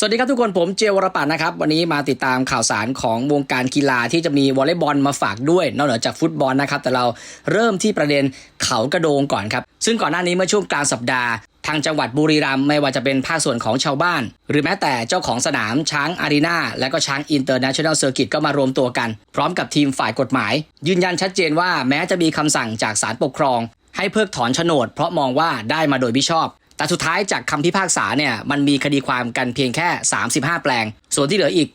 สวัสดีครับทุกคนผมเจวรปัตน์นะครับ วันนี้มาติดตามข่าวสารของวงการกีฬาที่จะมีวอลเลย์บอลมาฝากด้วย นอกเหนือจากฟุตบอลนะครับ แต่เราเริ่มที่ประเด็นเขากระโดงก่อนครับ ซึ่งก่อนหน้านี้เมื่อช่วงกลางสัปดาห์ ทางจังหวัดบุรีรัมย์ไม่ว่าจะเป็นภาคส่วนของชาวบ้าน หรือแม้แต่เจ้าของสนามช้างอารีนาและก็ช้างอินเตอร์เนชั่นแนลเซอร์กิตก็มารวมตัวกัน พร้อมกับทีมฝ่ายกฎหมาย ยืนยันชัดเจนว่าแม้จะมีคำสั่งจากศาลปกครอง ให้เพิกถอนโฉนด เพราะมองว่าได้มาโดยมิชอบ แต่สุดท้ายจากคำพิพากษาเนี่ยมันมีคดีความกันเพียงแค่ 35 แปลง ส่วนที่เหลืออีก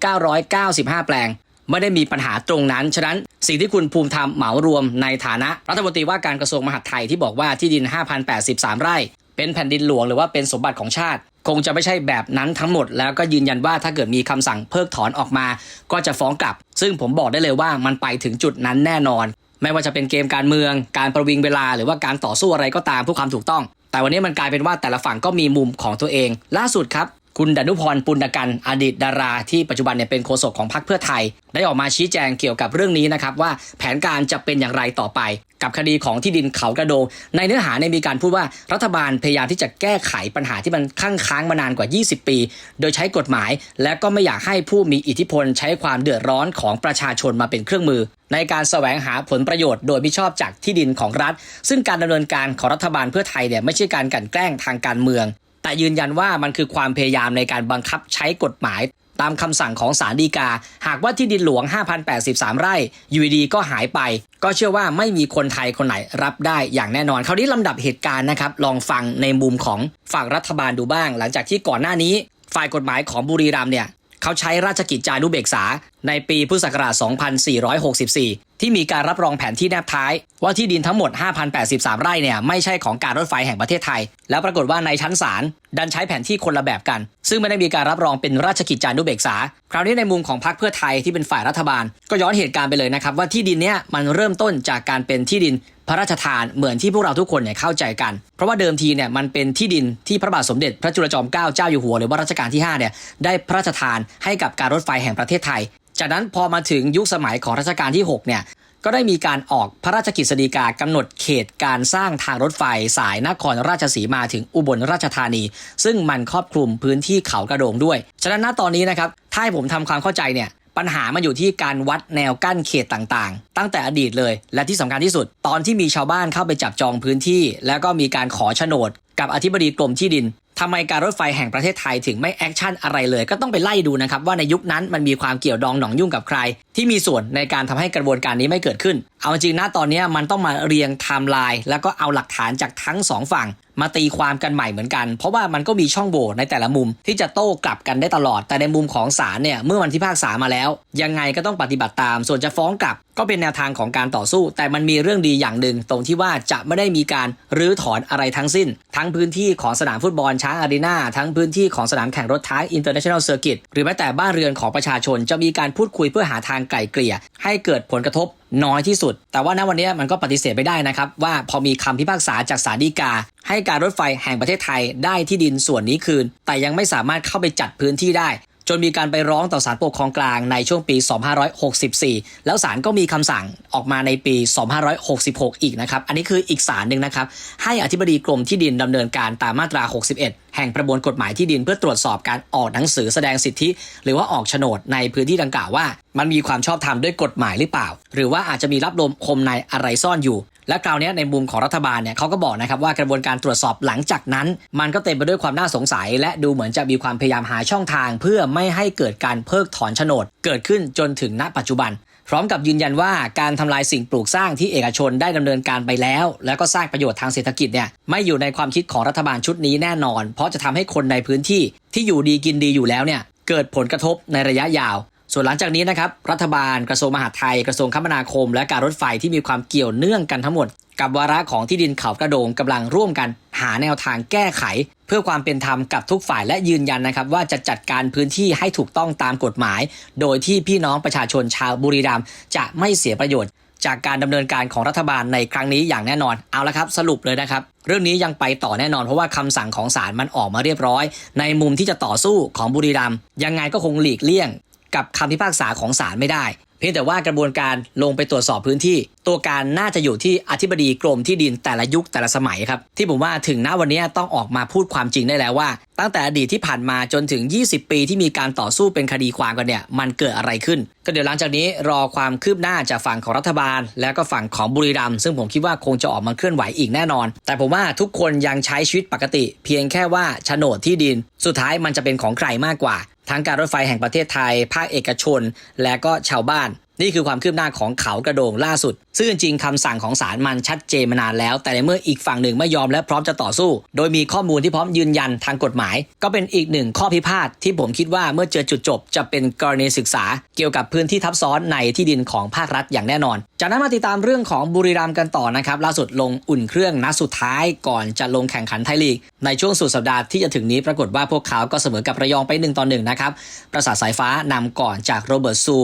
995 แปลง ไม่ได้มีปัญหาตรงนั้น ฉะนั้นสิ่งที่คุณภูมิธรรมเหมารวมในฐานะ รัฐมนตรีว่าการกระทรวงมหาดไทยที่บอกว่าที่ดิน 5,083 ไร่ เป็นแผ่นดินหลวงหรือว่าเป็นสมบัติของชาติ คงจะไม่ใช่แบบนั้นทั้งหมด แล้วก็ยืนยันว่าถ้าเกิดมีคำสั่งเพิกถอนออกมา ก็จะฟ้องกลับ ซึ่งผมบอกได้เลยว่ามันไปถึงจุดนั้นแน่นอน ไม่ว่าจะเป็นเกมการเมือง การประวิงเวลา หรือว่าการต่อสู้อะไรก็ตามเพื่อความถูกต้อง แต่วันนี้มันกลายเป็นว่าแต่ละฝั่งก็มีมุมของตัวเอง ล่าสุดครับ คุณดนุพรปุณกันอดีตดารา ที่ปัจจุบันเนี่ยเป็นโฆษกของพรรคเพื่อไทย ได้ออกมาชี้แจงเกี่ยวกับเรื่องนี้นะครับว่าแผนการจะเป็นอย่างไรต่อไป กับคดีของที่ดินเขากระโดง ในเนื้อหาเนี่ยมีการพูดว่ารัฐบาลพยายามที่จะแก้ไขปัญหาที่มันค้างค้างมานานกว่า 20 ปี โดยใช้กฎหมาย และก็ไม่อยากให้ผู้มีอิทธิพลใช้ความเดือดร้อนของประชาชนมาเป็นเครื่องมือ ในการแสวงหาผลประโยชน์โดยมิชอบจากที่ดินของรัฐ ซึ่งการดำเนินการของรัฐบาลเพื่อไทยเนี่ยไม่ใช่การกลั่นแกล้งทางการเมือง แต่ยืนยันว่ามันคือความพยายามในการบังคับใช้กฎหมายตามคำสั่งของศาลฎีกา หากว่าที่ดินหลวง 5,083 ไร่ยูดีก็หายไป ก็เชื่อว่าไม่มีคนไทยคนไหนรับได้อย่างแน่นอน คราวนี้ลำดับเหตุการณ์นะครับ ลองฟังในมุมของฝั่งรัฐบาลดูบ้าง หลังจากที่ก่อนหน้านี้ ฝ่ายกฎหมายของบุรีรัมย์เนี่ย เขาใช้ราชกิจจานุเบกษา ในปีพุทธศักราช 2464 ที่มีการรับรองแผนที่แนบท้าย ว่าที่ดินทั้งหมด 5,083 ไร่เนี่ยไม่ใช่ของการรถไฟแห่งประเทศไทย แล้วปรากฏว่าในชั้นศาลดันใช้แผนที่คนละแบบกัน ซึ่งไม่ได้มีการรับรองเป็นราชกิจจานุเบกษา คราวนี้ในมุมของพรรคเพื่อไทยที่เป็นฝ่ายรัฐบาล ก็ย้อนเหตุการณ์ไปเลยนะครับว่าที่ดินเนี้ยมันเริ่มต้นจากการเป็นที่ดิน พระราชทานเหมือนที่พวกเราทุกคนเนี่ยเข้าใจกัน เพราะว่าเดิมทีเนี่ยมันเป็นที่ดินที่พระบาทสมเด็จพระจุลจอมเกล้าเจ้าอยู่หัวหรือว่ารัชกาลที่5เนี่ยได้พระราชทานให้กับการรถไฟแห่งประเทศไทย จากนั้นพอมาถึงยุคสมัยของรัชกาลที่6เนี่ยก็ได้มีการออกพระราชกฤษฎีกากำหนดเขตการสร้างทางรถไฟสายนครราชสีมาถึงอุบลราชธานี ซึ่งมันครอบคลุมพื้นที่เขากระโดงด้วย ฉะนั้นณตอนนี้นะครับถ้าให้ผมทำความเข้าใจเนี่ย ปัญหามันอยู่ที่การวัดแนวกั้นเขตต่างๆ ตั้งแต่อดีตเลย และที่สำคัญที่สุด ตอนที่มีชาวบ้านเข้าไปจับจองพื้นที่ แล้วก็มีการขอโฉนดกับอธิบดีกรมที่ดินทำไมการรถไฟแห่งประเทศไทยถึงไม่แอคชั่นอะไรเลย ก็ต้องไปไล่ดูนะครับว่าในยุคนั้นมันมีความเกี่ยวดองหนองยุ่งกับใคร ที่มีส่วนในการทำให้กระบวนการนี้ไม่เกิดขึ้น เอาจริงนะตอนนี้มันต้องมาเรียงไทม์ไลน์แล้วก็เอาหลักฐานจากทั้งสองฝั่ง มาตีความกันใหม่เหมือนกัน เพราะว่ามันก็มีช่องโหว่ในแต่ละมุมที่จะโต้กลับกันได้ตลอด แต่ในมุมของศาลเนี่ยเมื่อวันที่ภาคษามาแล้ว ยังไงก็ต้องปฏิบัติตาม ส่วนจะฟ้องกลับ ก็เป็นแนวทางของการต่อสู้ แต่มันมีเรื่องดีอย่างหนึ่งตรงที่ว่าจะไม่ได้มีการรื้อถอนอะไรทั้งสิ้นทั้ง้งพื้นที่ของสนามฟุตบอลช้างอารีนาทั้งพื้นที่ของสนามแข่งรถท้ายอินเตอร์เนชั่นแนลเซอร์กิตหรือแม้แต่บ้านเรือนของประชาชนจะมีการพูดคุยเพื่อหาทางไกล่เกลี่ย ให้เกิดผลกระทบน้อยที่สุด แต่ว่าณวันนี้มันก็ปฏิเสธไม่ได้นะครับ ว่าพอมีคำพิพากษาจากศาลฎีกา ให้การรถไฟแห่งประเทศไทยได้ที่ดินส่วนนี้คืน แต่ยังไม่สามารถเข้าไปจัดพื้นที่ได้ จนมีการไปร้องต่อศาลปกครองกลางในช่วงปี 2564 แล้วศาลก็มีคำสั่งออกมาในปี 2566 อีกนะครับ อันนี้คืออีกศาลหนึ่งนะครับ ให้อธิบดีกรมที่ดินดำเนินการตามมาตรา 61 แห่งประมวลกฎหมายที่ดินเพื่อตรวจสอบการออกหนังสือแสดงสิทธิ หรือว่าออกโฉนดในพื้นที่ดังกล่าวว่า มันมีความชอบธรรมด้วยกฎหมายหรือเปล่า หรือว่าอาจจะมีรับลมคมในอะไรซ่อนอยู่ และคราวนี้ในมุมของรัฐบาลเนี่ยเขาก็บอกนะครับว่ากระบวนการตรวจสอบหลังจากนั้น มันก็เต็มไปด้วยความน่าสงสัย และดูเหมือนจะมีความพยายามหาช่องทาง เพื่อไม่ให้เกิดการเพิกถอนโฉนด เกิดขึ้นจนถึงณปัจจุบัน พร้อมกับยืนยันว่าการทำลายสิ่งปลูกสร้างที่เอกชนได้ดำเนินการไปแล้ว แล้วก็สร้างประโยชน์ทางเศรษฐกิจเนี่ยไม่อยู่ในความคิดของรัฐบาลชุดนี้แน่นอน เพราะจะทำให้คนในพื้นที่ที่อยู่ดีกินดีอยู่แล้วเนี่ยเกิดผลกระทบในระยะยาว ส่วนหลังจากนี้นะครับรัฐบาลกระทรวงมหาดไทยกระทรวงคมนาคม และการรถไฟที่มีความเกี่ยวเนื่องกันทั้งหมด กับวาระของที่ดินเขากระโดงกำลังร่วมกัน หาแนวทางแก้ไข เพื่อความเป็นธรรมกับทุกฝ่ายและยืนยันนะครับ ว่าจะจัดการพื้นที่ให้ถูกต้องตามกฎหมาย โดยที่พี่น้องประชาชนชาวบุรีรัมย์จะไม่เสียประโยชน์ จากการดำเนินการของรัฐบาลในครั้งนี้อย่างแน่นอนเอาละครับ สรุปเลยนะครับเรื่องนี้ยังไปต่อแน่นอนเพราะว่าคำสั่งของศาลมันออกมาเรียบร้อย ในมุมที่จะต่อสู้ของบุรีรัมย์ยังไงก็คงหลีกเลี่ยง กับคำพิพากษาของศาลไม่ได้ เพียงแต่ว่ากระบวนการลงไปตรวจสอบพื้นที่ ตัวการน่าจะอยู่ที่อธิบดีกรมที่ดินแต่ละยุคแต่ละสมัยครับ ที่ผมว่าถึงณวันนี้ต้องออกมาพูดความจริงได้แล้วว่า ตั้งแต่อดีตที่ผ่านมาจนถึง 20 ปีที่มีการต่อสู้เป็นคดีความกันเนี่ยมันเกิดอะไรขึ้น ก็เดี๋ยวหลังจากนี้รอความคืบหน้าจากฝั่งของรัฐบาล แล้วก็ฝั่งของบุรีรัมย์ซึ่งผมคิดว่าคงจะออกมาเคลื่อนไหวอีกแน่นอน แต่ผมว่าทุกคนยังใช้ชีวิตปกติ เพียงแค่ว่าโฉนดที่ดิน สุดท้ายมันจะเป็นของใครมากกว่า ทั้งการรถไฟแห่งประเทศไทย ภาคเอกชน และก็ชาวบ้าน นี่คือความคืบหน้าของเขากระโดงล่าสุด ซึ่งจริงๆคำสั่งของศาลมันชัดเจนมานานแล้ว แต่ในเมื่ออีกฝั่งหนึ่งไม่ยอมและพร้อมจะต่อสู้ โดยมีข้อมูลที่พร้อมยืนยันทางกฎหมาย ก็เป็นอีกหนึ่งข้อพิพาทที่ผมคิดว่าเมื่อเจอจุดจบ จะเป็นกรณีศึกษา เกี่ยวกับพื้นที่ทับซ้อนในที่ดินของภาครัฐอย่างแน่นอน จากนั้นมาติดตามเรื่องของบุรีรัมย์กันต่อนะครับล่าสุดลงอุ่นเครื่องนัดสุดท้ายก่อนจะลงแข่งขันไทยลีก ในช่วงสุดสัปดาห์ที่จะถึงนี้ปรากฏว่าพวกเขาก็เสมอกับระยองไป1ต่อ1นะครับประสาทสายฟ้านำก่อนจากโรเบิร์ตซู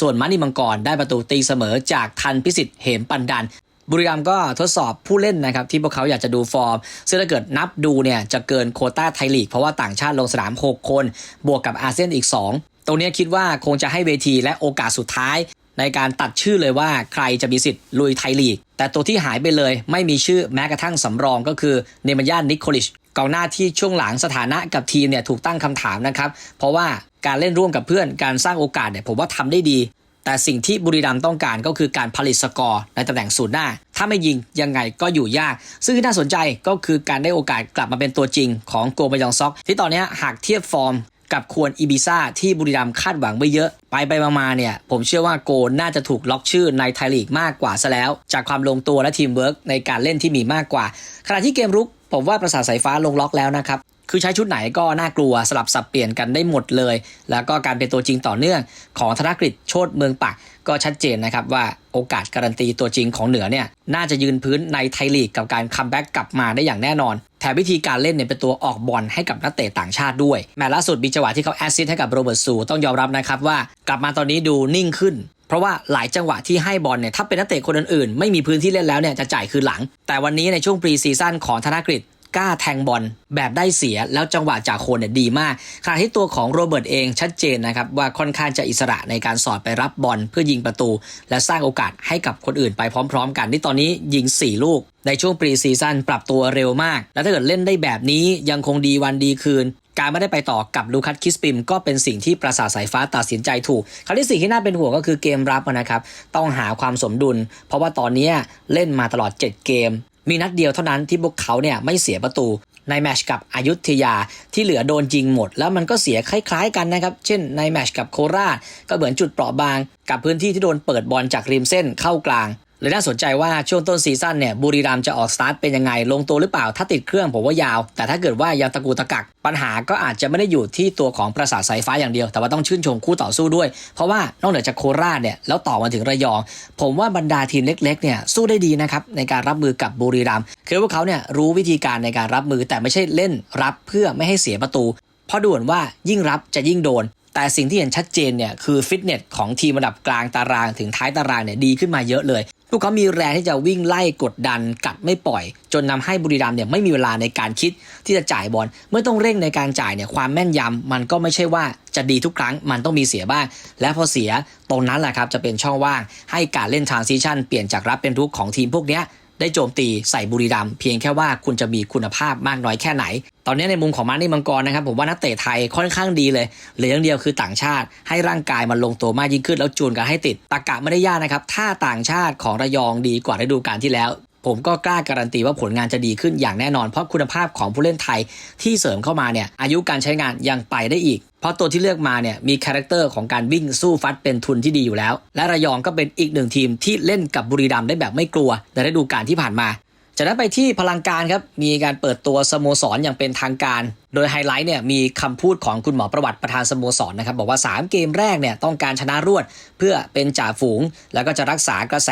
ส่วนมันิมังกรได้ประตูตีเสมอจากทันพิสิทธิเหมปันดัน บุรีรัมย์ก็ทดสอบผู้เล่นนะครับที่พวกเขาอยากจะดูฟอร์ม ซึ่งถ้าเกิดนับดูเนี่ยจะเกินโคต้าไทยลีก เพราะว่าต่างชาติลงสนาม 6 คน บวกกับอาเซียนอีก 2 ตรงนี้คิดว่าคงจะให้เวทีและโอกาสสุดท้าย ในการตัดชื่อเลยว่าใครจะมีสิทธิ์ลุยไทยลีก แต่ตัวที่หายไปเลยไม่มีชื่อแม้กระทั่งสำรองก็คือเนมันยานิโคลิชกองหน้าที่ช่วงหลังสถานะกับทีมเนี่ยถูกตั้งคำถามนะครับเพราะว่าการเล่นร่วมกับเพื่อนการสร้างโอกาสเนี่ยผมว่าทำได้ดี แต่สิ่งที่บุรีรัมย์ต้องการก็คือการผลิตสกอร์ในตำแหน่งศูนย์หน้า ถ้าไม่ยิงยังไงก็อยู่ยาก ซึ่งที่น่าสนใจก็คือการได้โอกาสกลับมาเป็นตัวจริงของโกบยองซอก ที่ตอนนี้หากเทียบฟอร์มกับควรอีบิซ่าที่บุรีรัมย์คาดหวังไว้เยอะ ไปไปมาๆเนี่ย ผมเชื่อว่าโกน่าจะถูกล็อกชื่อในไทยลีกมากกว่าซะแล้ว จากความลงตัวและทีมเวิร์กในการเล่นที่มีมากกว่า ขณะที่เกมรุกผมว่าประสาทสายฟ้าลงล็อกแล้วนะครับ คือใช้ชุดไหนก็น่ากลัวสลับสับเปลี่ยนกันได้หมดเลย แล้วก็การเป็นตัวจริงต่อเนื่องของธนกฤษโชตเมืองปักก็ชัดเจนนะครับว่าโอกาสการันตีตัวจริงของเหนือเนี่ยน่าจะยืนพื้นในไทยลีกกับการคัมแบ็กกลับมาได้อย่างแน่นอน แถมวิธีการเล่นเนี่ยเป็นตัวออกบอลให้กับนักเตะต่างชาติด้วย แม้ล่าสุดมีจังหวะที่เขาแอสซิสให้กับโรเบิร์ตซูต้องยอมรับนะครับว่ากลับมาตอนนี้ดูนิ่งขึ้น เพราะว่าหลายจังหวะที่ให้บอลเนี่ยถ้าเป็นนักเตะคนอื่นๆ ไม่มีพื้นที่เล่นแล้วเนี่ยจะจ่ายคืนหลัง แต่วันนี้ในช่วงปรีซีซั่นของธนกฤษ กล้าแทงบอลแบบได้เสียแล้วจังหวะจากโคนเนี่ยดีมากขณะที่ตัวของโรเบิร์ตเองชัดเจนนะครับว่าค่อนข้างจะอิสระในการสอดไปรับบอลเพื่อยิงประตู และสร้างโอกาสให้กับคนอื่นไปพร้อม ๆ กันที่ตอนนี้ยิง 4 ลูก ในช่วงปรีซีซั่นปรับตัวเร็วมาก และถ้าเกิดเล่นได้แบบนี้ยังคงดีวันดีคืนการไม่ได้ไปต่อกับลูคัสคิสปิม ก็เป็นสิ่งที่ประสาทสายฟ้าตัดสินใจถูกคราวที่สิ่งที่น่าเป็นห่วงก็คือเกมรับนะครับ ต้องหาความสมดุล เพราะว่าตอนนี้เล่นมาตลอด 7 เกม มีนัดเดียวเท่านั้นที่พวกเขาเนี่ยไม่เสียประตูในแมชกับอายุทยาที่เหลือโดนยิงหมด แล้วมันก็เสียคล้ายๆกันนะครับ เช่นในแมชกับโคราชก็เหมือนจุดเปราะบาง กับพื้นที่ที่โดนเปิดบอลจากริมเส้นเข้ากลาง เลยน่าสนใจว่าช่วงต้นซีซั่นเนี่ยบุรีรัมจะออกสตาร์ทเป็นยังไง ลงตัวหรือเปล่าถ้าติดเครื่องผมว่ายาว แต่ถ้าเกิดว่ายังตะกูตะกัก ปัญหาก็อาจจะไม่ได้อยู่ที่ตัวของประสาทสายฟ้าอย่างเดียว แต่ว่าต้องชื่นชมคู่ต่อสู้ด้วย เพราะว่านอกเหนือจากโคราชเนี่ยแล้วต่อมาถึงระยอง ผมว่าบรรดาทีมเล็กๆเนี่ยสู้ได้ดีนะครับในการรับมือกับบุรีรัมคือพวกเขาเนี่ยรู้วิธีการในการรับมือแต่ไม่ใช่เล่นรับเพื่อไม่ให้เสียประตู เพราะด่วนว่ายิ่งรับจะยิ่งโดนแต่สิ่งที่เห็นชัดเจนเนี่ยคือฟิตเนสของทีมระดับกลางตารางถึงท้ายตารางเนี่ยดีขึ้นมาเยอะเลย วกเขามีแรงที่จะวิ่งไล่กดดันกัดไม่ปล่อย จนนำให้บุรีรัมย์เนี่ยไม่มีเวลาในการคิดที่จะจ่ายบอลเมื่อต้องเร่งในการจ่ายเนี่ยความแม่นยำมันก็ไม่ใช่ว่าจะดีทุกครั้งมันต้องมีเสียบ้าง และพอเสียตรงนั้นแหละครับจะเป็นช่องว่าง ให้การเล่นทรานซิชันเปลี่ยนจากรับเป็นทุกของทีมพวกเนี้ย ได้โจมตีใส่บุรีรัมเพียงแค่ว่าคุณจะมีคุณภาพมากน้อยแค่ไหน ตอนนี้ในมุมของมานี่มังกรนะครับผมว่านักเตะไทยค่อนข้างดีเลยเหลืออย่างเดียวคือต่างชาติให้ร่างกายมันลงตัวมากยิ่งขึ้นแล้วจูนกันให้ติดตากะไม่ได้ยากนะครับถ้าต่างชาติของระยองดีกว่าฤดูกาลที่แล้ว ผมก็กล้าการันตีว่าผลงานจะดีขึ้นอย่างแน่นอน เพราะคุณภาพของผู้เล่นไทยที่เสริมเข้ามาเนี่ยอายุการใช้งานยังไปได้อีก เพราะตัวที่เลือกมาเนี่ยมีคาแรคเตอร์ของการวิ่งสู้ฟัดเป็นทุนที่ดีอยู่แล้ว และระยองก็เป็นอีกหนึ่งทีมที่เล่นกับบุรีรัมย์ได้แบบไม่กลัวในฤดูกาลที่ผ่านมาจากนั้นไปที่พลังการครับมีการเปิดตัวสโมสรอย่างเป็นทางการ โดยไฮไลท์เนี่ยมีคำพูดของคุณหมอประวัติประธานสโมสรนะครับบอกว่า 3 เกมแรกเนี่ยต้องการชนะรวดเพื่อเป็นจ่าฝูง แล้วก็จะรักษากระแส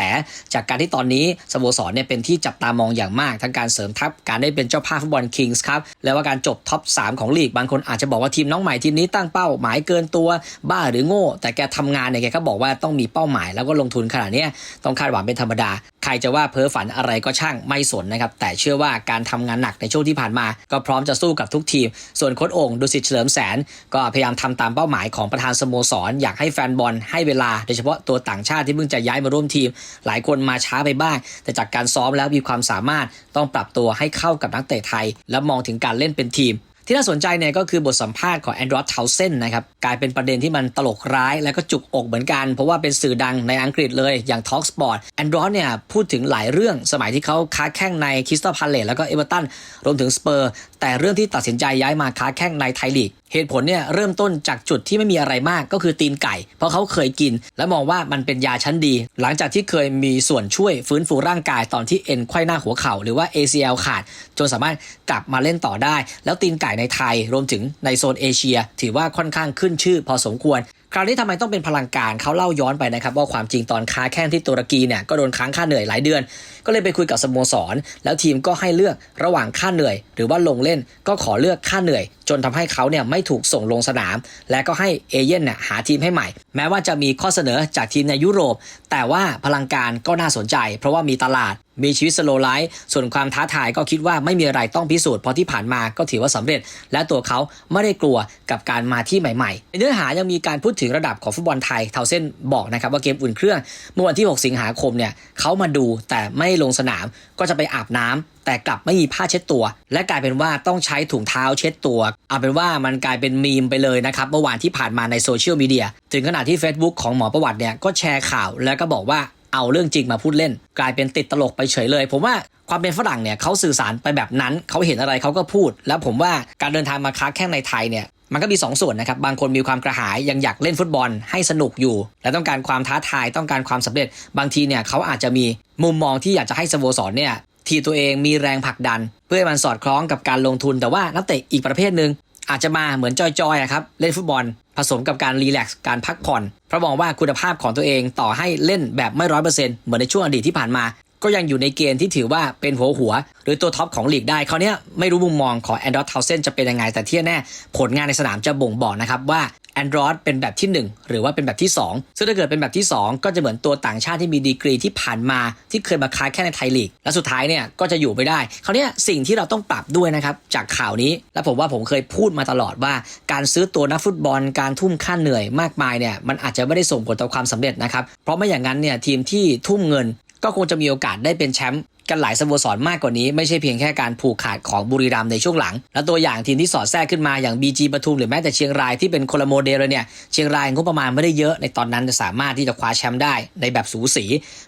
จากการที่ตอนนี้สโมสรเนี่ยเป็นที่จับตามองอย่างมาก ทั้งการเสริมทัพการได้เป็นเจ้าภาพฟุตบอลคิงส์ครับแล้วว่าการจบท็อป 3 ของลีกบางคนอาจจะบอกว่าทีมน้องใหม่ทีมนี้ตั้งเป้าหมายเกินตัวบ้าหรือโง่ แต่แกทำงานเนี่ยแกก็บอกว่าต้องมีเป้าหมาย แล้วก็ลงทุนขนาดนี้ต้องคาดหวังเป็นธรรมดา ใครจะว่าเพ้อฝันอะไรก็ช่างไม่สนนะครับแต่เชื่อว่าการทำงานหนักในช่วงที่ผ่านมา ก็พร้อมจะสู้กับทุกทีมส่วนโค้ดโอ่งดุสิตเฉลิมแสน ก็พยายามทำตามเป้าหมายของประธานสโมสร อยากให้แฟนบอลให้เวลาโดยเฉพาะตัวต่างชาติที่เพิ่งจะย้ายมาร่วมทีม หลายคนมาช้าไปบ้าง แต่จากการซ้อมแล้วมีความสามารถต้องปรับตัวให้เข้ากับนักเตะไทย และมองถึงการเล่นเป็นทีม ที่น่าสนใจเนี่ยก็คือบทสัมภาษณ์ของแอนดรอสเทาเซนนะครับกลายเป็นประเด็นที่มันตลกร้ายและก็จุกอกเหมือนกัน เพราะว่าเป็นสื่อดังในอังกฤษเลยอย่าง Talk Sport แอนดรอสเนี่ยพูดถึงหลายเรื่องสมัยที่เขาค้าแข่งในคริสตัลพาเลตแล้วก็เอเวอร์ตันรวมถึงสเปอร์แต่เรื่องที่ตัดสินใจย้ายมาค้าแข่งในไทยลีก เหตุผลเนี่ยเริ่มต้นจากจุดที่ไม่มีอะไรมากก็คือตีนไก่ เพราะเขาเคยกิน และมองว่ามันเป็นยาชั้นดี หลังจากที่เคยมีส่วนช่วยฟื้นฟูร่างกายตอนที่เอ็นไขว้หน้าหัวเข่าหรือว่า ACL ขาด จนสามารถกลับมาเล่นต่อได้ แล้วตีนไก่ในไทยรวมถึงในโซนเอเชีย ถือว่าค่อนข้างขึ้นชื่อพอสมควรคราวนี้ทำไมต้องเป็นพลังการเขาเล่าย้อนไปนะครับ ว่าความจริงตอนค้าแข้งที่ตุรกีเนี่ยก็โดนค้างค่าเหนื่อยหลายเดือน ก็เลยไปคุยกับสโมสร แล้วทีมก็ให้เลือกระหว่างค่าเหนื่อย หรือว่าลงเล่นก็ขอเลือกค่าเหนื่อย นทำให้เขาเนี่ยไม่ถูกส่งลงสนาม และก็ให้เอเย่นเนี่ยหาทีมให้ใหม่ แม้ว่าจะมีข้อเสนอจากทีมในยุโรป แต่ว่าพลังการก็น่าสนใจ เพราะว่ามีตลาดมีชีวิตสโลไลฟ์ส่วนความท้าทายก็คิดว่าไม่มีอะไรต้องพิสูจน์เพราะที่ผ่านมาก็ถือว่าสำเร็จ และตัวเขาไม่ได้กลัวกับการมาที่ใหม่ๆในเนื้อหายังมีการพูดถึงระดับของฟุตบอลไทยเทาเส้นบอกนะครับว่าเกมอุ่นเครื่องเมื่อวันที่ 6 สิงหาคมเนี่ยเขามาดูแต่ไม่ลงสนามก็จะไปอาบน้ำแต่กลับไม่มีผ้าเช็ดตัว และกลายเป็นว่าต้องใช้ถุงเท้าเช็ดตัว เอาเป็นว่ามันกลายเป็นมีมไปเลยนะครับเมื่อวานที่ผ่านมาในโซเชียลมีเดียถึงขนาดที่ Facebook ของหมอประวัติเนี่ยก็แชร์ข่าวแล้วก็บอกว่าเอาเรื่องจริงมาพูดเล่น กลายเป็นติดตลกไปเฉยเลย ผมว่าความเป็นฝรั่งเนี่ยเขาสื่อสารไปแบบนั้น เขาเห็นอะไรเขาก็พูด แล้วผมว่าการเดินทางมาค้าแข้งในไทยเนี่ยมันก็มี 2ส่วนนะครับ บางคนมีความกระหายยังอยากเล่นฟุตบอลให้สนุกอยู่ และต้องการความท้าทายต้องการความสำเร็จ บางทีเนี่ยเขาอาจจะมีมุมมองที่อยากจะให้สโมสรเนี่ย ทีตัวเองมีแรงผลักดัน เพื่อให้มันสอดคล้องกับการลงทุน แต่ว่านักเตะอีกประเภทหนึ่งอาจจะมาเหมือนจอยๆอะครับเล่นฟุตบอล ผสมกับการรีแลกซ์การพักผ่อนเพราะมองว่าคุณภาพของตัวเองต่อให้เล่นแบบไม่ร้อยเปอร์เซ็นต์เหมือนในช่วงอดีตที่ผ่านมา ก็ยังอยู่ในเกณฑ์ที่ถือว่าเป็นหัวหัว หรือตัวท็อปของลีกได้เขาวเนี้ยไม่รู้มุมมองของแอนดอสเทาวเซนจะเป็นยังไงแต่ที่แน่ผลงานในสนามจะบ่งบอกนะครับว่า แอนดรอสเป็นแบบที่ 1 หรือว่าเป็นแบบที่ 2 ซึ่งถ้าเกิดเป็นแบบที่ 2 ก็จะเหมือนตัวต่างชาติที่มีดีกรีที่ผ่านมาที่เคยมาค้าแค่ในไทยลีก และสุดท้ายเนี่ยก็จะอยู่ไม่ได้เขาวนี้สิ่งที่เราต้องปรับด้วยนะครับจากข่าวนี้ และผมว่าผมเคยพูดมาตลอดว่า การซื้อตัวนักฟุตบอลการทุ่มค่าเหนื่อยมากมายเนี่ยมันอาจจะไม่ได้ส่งผลต่อความสำเร็จนะครับเพราะไม่อย่างนั้นเนี่ยทีมที่ทุ่มเงินก็คงจะมีโอกาสได้เป็นแชมป์ กันหลายสโมสรมากกว่านี้ไม่ใช่เพียงแค่การผูกขาดของบุรีรัมย์ในช่วงหลัง และตัวอย่างทีมที่สอดแทรกขึ้นมาอย่าง BG ปทุมหรือแม้แต่เชียงรายที่เป็นคนละโมเดลเลยเนี่ยเชียงรายงบประมาณไม่ได้เยอะในตอนนั้นจะสามารถที่จะคว้าแชมป์ได้ในแบบสูสี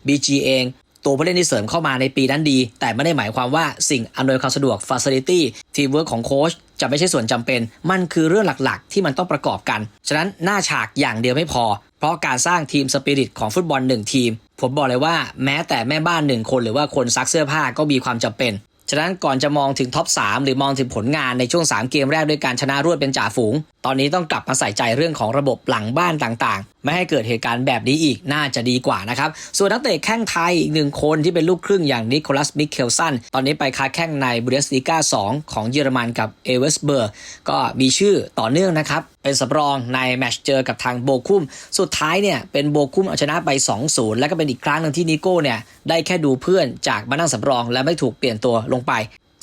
BG เองตัวผู้เล่นที่เสริมเข้ามาในปีนั้นดี แต่ไม่ได้หมายความว่าสิ่งอำนวยความสะดวก Facility ทีมเวิร์กของโค้ชจะไม่ใช่ส่วนจำเป็น มันคือเรื่องหลักๆ ที่มันต้องประกอบกัน ฉะนั้นหน้าฉากอย่างเดียวไม่พอ เพราะการสร้างทีมสปิริตของฟุตบอลหนึ่งทีม ผมบอกเลยว่าแม้แต่แม่บ้านหนึ่งคนหรือว่าคนซักเสื้อผ้าก็มีความจำเป็น ฉะนั้นก่อนจะมองถึงท็อป 3 หรือมองถึงผลงานในช่วง 3 เกมแรกด้วยการชนะรวดเป็นจ่าฝูง ตอนนี้ต้องกลับมาใส่ใจเรื่องของระบบหลังบ้านต่างๆ ไม่ให้เกิดเหตุการณ์แบบนี้อีกน่าจะดีกว่านะครับ ส่วนนักเตะแข้งไทยอีกหนึ่งคนที่เป็นลูกครึ่งอย่างนิโคลัสมิเคลสันตอนนี้ไปค้าแข้งในบูเดสลีกา2ของเยอรมันกับเอเวสเบิร์กก็มีชื่อต่อเนื่องนะครับ เป็นสำรองในแมตช์เจอกับทางโบคุม สุดท้ายเนี่ยเป็นโบคุมเอาชนะไป 2-0 แล้วก็เป็นอีกครั้งหนึ่งที่นิโก้เนี่ยได้แค่ดูเพื่อนจากมานั่งสำรอง และไม่ถูกเปลี่ยนตัวลงไป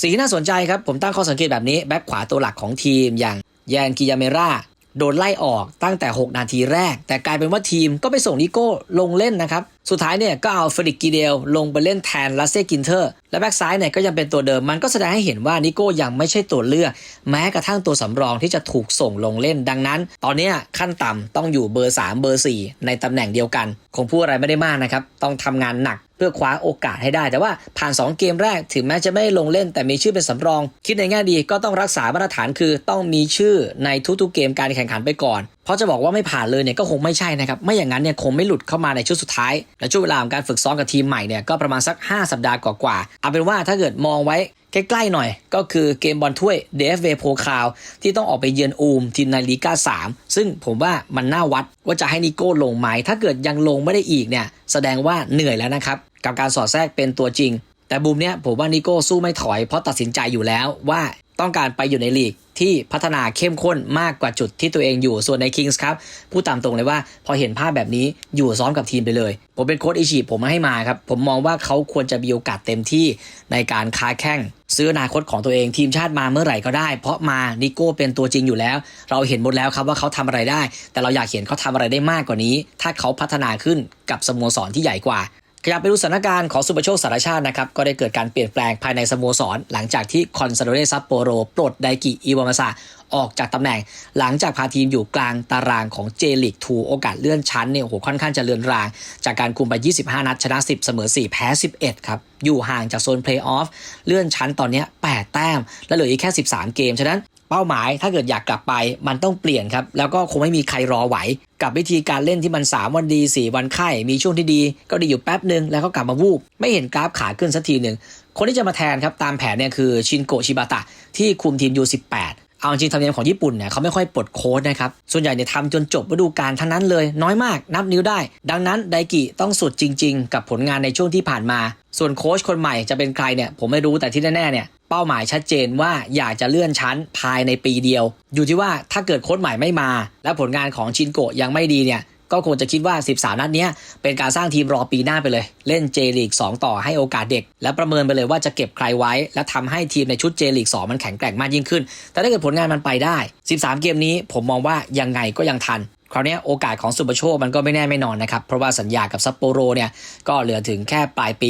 สิ่งที่น่าสนใจครับ ผมตั้งข้อสังเกตแบบนี้ แบ็คขวาตัวหลักของทีมอย่าง แยนกิยาเมราโดนไล่ออกตั้งแต่ 6 นาทีแรก แต่กลายเป็นว่าทีมก็ไปส่งนิโก้ลงเล่นนะครับสุดท้ายเนี่ยก็เอาเฟริกกีเดลลงไปเล่นแทนลาเซกินเทอร์ และแบ็กซ้ายเนี่ยก็ยังเป็นตัวเดิมมันก็แสดงให้เห็นว่านิโก้ยังไม่ใช่ตัวเลือก แม้กระทั่งตัวสำรองที่จะถูกส่งลงเล่นดังนั้น ตอนนี้ขั้นต่ำต้องอยู่เบอร์ 3 เบอร์ 4 ในตำแหน่งเดียวกัน คงพูดอะไรไม่ได้มากนะครับ ต้องทำงานหนักเพื่อคว้าโอกาสให้ได้ แต่ว่าผ่าน 2 เกมแรกถึงแม้จะไม่ลงเล่นแต่มีชื่อเป็นสำรอง คิดในแง่ดีก็ต้องรักษามาตรฐานคือต้องมีชื่อในทุกๆเกมการแข่งขันไปก่อน ราะจะบอกว่าไม่ผ่านเลยเนี่ยก็คงไม่ใช่นะครับ ไม่อย่างนั้นเนี่ยคงไม่หลุดเข้ามาในชุดสุดท้าย และช่วงเวลาของการฝึกซ้อมกับทีมใหม่เนี่ยก็ประมาณสัก 5 สัปดาห์กว่าๆเอาเป็นว่าถ้าเกิดมองไว้ใกล้ๆหน่อย ก็คือเกมบอลถ้วย DFB โพคาวที่ต้องออกไปเยือนอูมทีมในลีกา3 ซึ่งผมว่ามันน่าวัดว่าจะให้นิโก้ลงไหม ถ้าเกิดยังลงไม่ได้อีกเนี่ยแสดงว่าเหนื่อยแล้วนะครับกับการสอดแทรกเป็นตัวจริง แต่บูมเนี้ยผมว่านิโก้สู้ไม่ถอยเพราะตัดสินใจอยู่แล้วว่า ต้องการไปอยู่ในลีกที่พัฒนาเข้มข้นมากกว่าจุดที่ตัวเองอยู่ส่วนใน Kings ครับพูดตามตรงเลยว่าพอเห็นภาพแบบนี้อยู่ซ้อมกับทีมไปเลย ผมเป็นโค้ชอิชิผมไม่ให้มาครับ ผมมองว่าเขาควรจะมีโอกาสเต็มที่ในการค้าแข่งซื้ออนาคตของตัวเองทีมชาติมาเมื่อไหร่ก็ได้ เพราะมานิโก้เป็นตัวจริงอยู่แล้ว เราเห็นหมดแล้วครับว่าเขาทำอะไรได้ แต่เราอยากเห็นเขาทำอะไรได้มากกว่านี้ ถ้าเขาพัฒนาขึ้นกับสโมสรที่ใหญ่กว่า ขยับไปดูสถานการณ์ของสุปโชคสารชาตินะครับ ก็ได้เกิดการเปลี่ยนแปลงภายในสโมสร หลังจากที่คอนซาโดเรซัปโปโรปลดไดกิอิวามาซาออกจากตำแหน่ง หลังจากพาทีมอยู่กลางตารางของเจลิกทูโอกาสเลื่อนชั้นเนี่ยโอ้โหค่อนข้างจะเลือนราง จากการคุมไป 25 นัดชนะ 10 เสมอ 4 แพ้ 11 ครับ อยู่ห่างจากโซนเพลย์ออฟเลื่อนชั้นตอนนี้ 8 แต้ม และเหลืออีกแค่ 13 เกม ฉะนั้น เป้าหมายถ้าเกิดอยากกลับไปมันต้องเปลี่ยนครับ แล้วก็คงไม่มีใครรอไหว กับวิธีการเล่นที่มัน 3 วันดี 4 วันไข้มีช่วงที่ดี ก็ดีอยู่แป๊บหนึ่งแล้วก็กลับมาวูบไม่เห็นกราฟขาขึ้นสักทีหนึ่งคนที่จะมาแทนครับตามแผนเนี่ยคือชินโกชิบาตะที่คุมทีมยู18 เอาจริงธรรมเนียมของญี่ปุ่นเนี่ยเขาไม่ค่อยปลดโค้ดนะครับ ส่วนใหญ่เนี่ยทำจนจบฤดูกาลทั้งนั้นเลยน้อยมากนับนิ้วได้ ดังนั้นไดกิต้องสุดจริง ๆ กับผลงานในช่วงที่ผ่านมา ส่วนโค้ชคนใหม่จะเป็นใครเนี่ยผมไม่รู้แต่ที่แน่ๆเนี่ยเป้าหมายชัดเจนว่าอยากจะเลื่อนชั้นภายในปีเดียว อยู่ที่ว่าถ้าเกิดโค้ชใหม่ไม่มา และผลงานของชินโกะยังไม่ดีเนี่ย ก็คงจะคิดว่า 13 นัดนี้เป็นการสร้างทีมรอปีหน้าไปเลย เล่นเจลีก2ต่อให้โอกาสเด็ก และประเมินไปเลยว่าจะเก็บใครไว้ และทำให้ทีมในชุดเจลีก2มันแข็งแกร่งมากยิ่งขึ้น แต่ถ้าเกิดผลงานมันไปได้ 13 เกมนี้ผมมองว่ายังไงก็ยังทันคราวนี้โอกาสของสุปโชคมันก็ไม่แน่ไม่นอนนะครับ เพราะว่าสัญญากับซัปโปโรเนี่ย ก็เหลือถึงแค่ปลายปี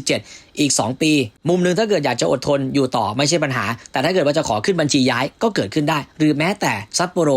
2027 อีก 2 ปี มุมหนึงถ้าเกิดอยากจะอดทนอยู่ต่อไม่ใช่ปัญหา แต่ถ้าเกิดว่าจะขอขึ้นบัญชีย้ายก็เกิดขึ้นได้ หรือแม้แต่ซัปโปโร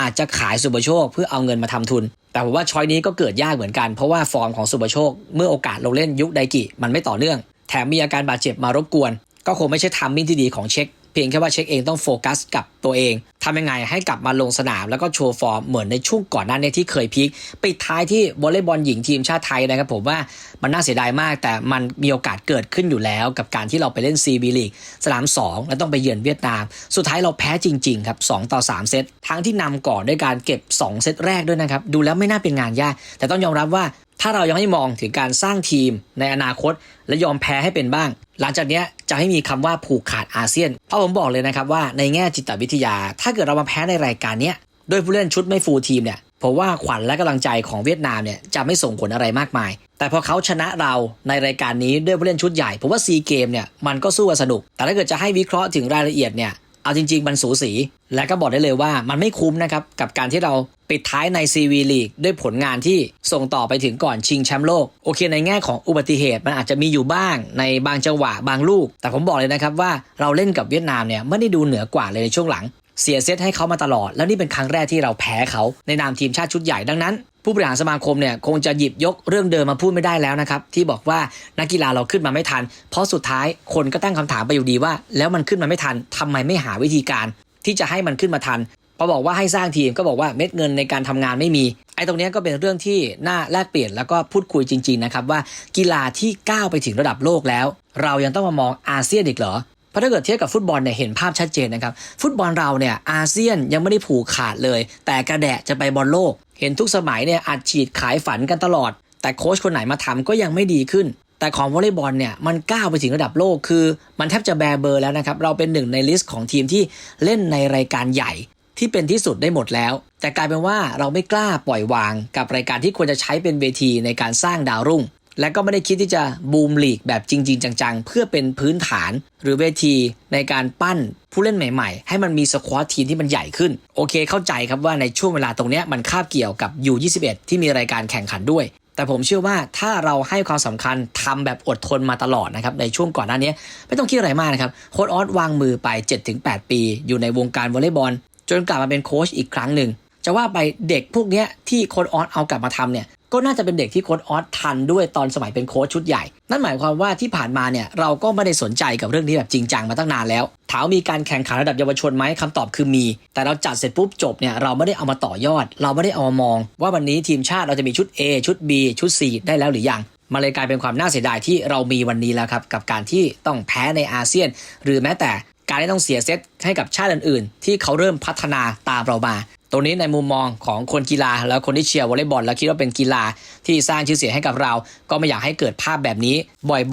อาจจะขายสุปโชคเพื่อเอาเงินมาทำทุน แต่ผมว่าช้อยนี้ก็เกิดยากเหมือนกันเพราะว่าฟอร์มของสุบโชค เมื่อโอกาสลงเล่นยุคไดกิมันไม่ต่อเนื่อง แถมมีอาการบาดเจ็บมารบกวน ก็คงไม่ใช่ทามมิ่งที่ดีของเช็ค เพียงแค่ว่าเช็คเองต้องโฟกัสกับตัวเองทำยังไงให้กลับมาลงสนาม แล้วก็โชว์ฟอร์มเหมือนในช่วงก่อนหน้านี้ที่เคยพีคปิดท้ายที่วอลเลย์บอลหญิงทีมชาติไทยนะครับผมว่ามันน่าเสียดายมาก แต่มันมีโอกาสเกิดขึ้นอยู่แล้ว กับการที่เราไปเล่น CB League สนาม 2 แล้วต้องไปเยือนเวียดนาม สุดท้ายเราแพ้จริงๆครับ2ต่อ 3 เซตทั้งที่นำก่อนด้วยการเก็บ 2 เซตแรกด้วยนะครับดูแล้วไม่น่าเป็นงานยาก แต่ต้องยอมรับว่า ถ้าเรายังไม่มองถึงการสร้างทีมในอนาคต และยอมแพ้ให้เป็นบ้าง หลังจากนี้จะให้มีคำว่าผูกขาดอาเซียน เพราะผมบอกเลยนะครับว่าในแง่จิตวิทยา ถ้าเกิดเรามาแพ้ในรายการนี้ยโดยผู้เล่นชุดไม่ฟูลทีมเนี่ยผมว่าขวัญและกำลังใจของเวียดนามเนี่ยจะไม่ส่งผลอะไรมากมาย แต่พอเขาชนะเราในรายการนี้ด้วยผู้เล่นชุดใหญ่ผมว่าซีเกมเนี่ยมันก็สู้กันสนุก แต่ถ้าเกิดจะให้วิเคราะห์ถึงรายละเอียดเนี่ย เอาจริง ๆ มันสูสี และก็บอกได้เลยว่ามันไม่คุ้มนะครับกับการที่เราปิดท้ายใน CV League ด้วยผลงานที่ส่งต่อไปถึงก่อนชิงแชมป์โลก โอเคในแง่ของอุบัติเหตุมันอาจจะมีอยู่บ้างในบางจังหวะบางลูก แต่ผมบอกเลยนะครับว่าเราเล่นกับเวียดนามเนี่ยไม่ได้ดูเหนือกว่าเลยในช่วงหลัง เสียเซตให้เขามาตลอด แล้วนี่เป็นครั้งแรกที่เราแพ้เขาในนามทีมชาติชุดใหญ่ดังนั้นผู้บริหารสมาคมเนี่ยคงจะหยิบยกเรื่องเดิมมาพูดไม่ได้แล้วนะครับ ที่บอกว่านักกีฬาเราขึ้นมาไม่ทัน เพราะสุดท้ายคนก็ตั้งคำถามไปอยู่ดีว่า แล้วมันขึ้นมาไม่ทันทำไมไม่หาวิธีการ ที่จะให้มันขึ้นมาทันพอบอกว่าให้สร้างทีมก็บอกว่าเม็ดเงินในการทำงานไม่มีไอ้ตรงนี้ก็เป็นเรื่องที่น่าแลกเปลี่ยนแล้วก็พูดคุยจริง ๆ นะครับว่ากีฬาที่ก้าวไปถึงระดับโลกแล้ว เรายังต้องมามองอาเซียนอีกเหรอ พราะถ้าเกิดเทียบกับฟุตบอลเนี่ยเห็นภาพชัดเจนนะครับ ฟุตบอลเราเนี่ยอาเซียนยังไม่ได้ผูกขาดเลย แต่กระแดะจะไปบอลโลก เห็นทุกสมัยเนี่ยอัดฉีดขายฝันกันตลอด แต่โค้ชคนไหนมาทำก็ยังไม่ดีขึ้น แต่ของวอลเลย์บอลเนี่ยมันก้าวไปถึงระดับโลกคือ มันแทบจะแบร์เบอร์แล้วนะครับ เราเป็นหนึ่งในลิสต์ของทีมที่เล่นในรายการใหญ่ที่เป็นที่สุดได้หมดแล้ว แต่กลายเป็นว่าเราไม่กล้าปล่อยวางกับรายการที่ควรจะใช้เป็นเวทีในการสร้างดาวรุ่ง และก็ไม่ได้คิดที่จะบูมลีกแบบจริง ๆ จัง ๆ เพื่อเป็นพื้นฐานหรือเวทีในการปั้นผู้เล่นใหม่ ๆ ให้มันมีสควอตทีมที่มันใหญ่ขึ้น โอเคเข้าใจครับว่าในช่วงเวลาตรงนี้มันคาบเกี่ยวกับ U21 ที่มีรายการแข่งขันด้วย แต่ผมเชื่อว่าถ้าเราให้ความสำคัญทำแบบอดทนมาตลอดนะครับในช่วงก่อนหน้านี้ ไม่ต้องคิดอะไรมากนะครับโค้ดออสวางมือไป 7-8 ปี อยู่ในวงการวอลเลย์บอลจนกลับมาเป็นโค้ชอีกครั้งหนึ่งจะว่าไปเด็กพวกเนี้ยที่โค้ดออสเอากลับมาทำเนี่ย ก็น่าจะเป็นเด็กที่โค้ดออสทันด้วยตอนสมัยเป็นโค้ชชุดใหญ่ นั่นหมายความว่าที่ผ่านมาเนี่ยเราก็ไม่ได้สนใจกับเรื่องนี้แบบจริงจังมาตั้งนานแล้วถามว่ามีการแข่งขันระดับเยาวชนไหมคำตอบคือมี แต่เราจัดเสร็จปุ๊บจบเนี่ยเราไม่ได้เอามาต่อยอด เราไม่ได้เอามามอง ว่าวันนี้ทีมชาติเราจะมีชุด A ชุด B ชุด C ได้แล้วหรือยังมันเลยกลายเป็นความน่าเสียดายที่เรามีวันนี้แล้วครับกับการที่ต้องแพ้ในอาเซียน หรือแม้แต่การที่ต้องเสียเซตให้กับชาติอื่นๆ ที่เขาเริ่มพัฒนาตามเรามา ตรงนี้ในมุมมองของคนกีฬา แล้วคนที่เชียร์วอลเลย์บอลแล้วคิดว่าเป็นกีฬาที่สร้างชื่อเสียงให้กับเรา ก็ไม่อยากให้เกิดภาพแบบนี้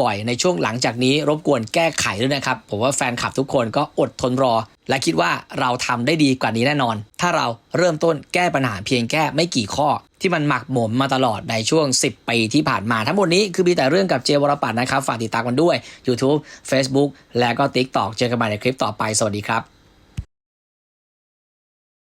บ่อยๆ ในช่วงหลังจากนี้รบกวนแก้ไขด้วยนะครับ ผมว่าแฟนคลับทุกคนก็อดทนรอ และคิดว่าเราทำได้ดีกว่านี้แน่นอน ถ้าเราเริ่มต้นแก้ปัญหาเพียงแค่ไม่กี่ข้อ ที่มันหมักหมมมาตลอดในช่วง 10 ปีที่ผ่านมา ทั้งหมดนี้คือมีแต่เรื่องกับเจวรปัตน์นะครับฝากติดตามกันด้วย YouTube Facebook และก็ TikTok เจอกันใหม่ในคลิปต่อไปสวัสดีครับ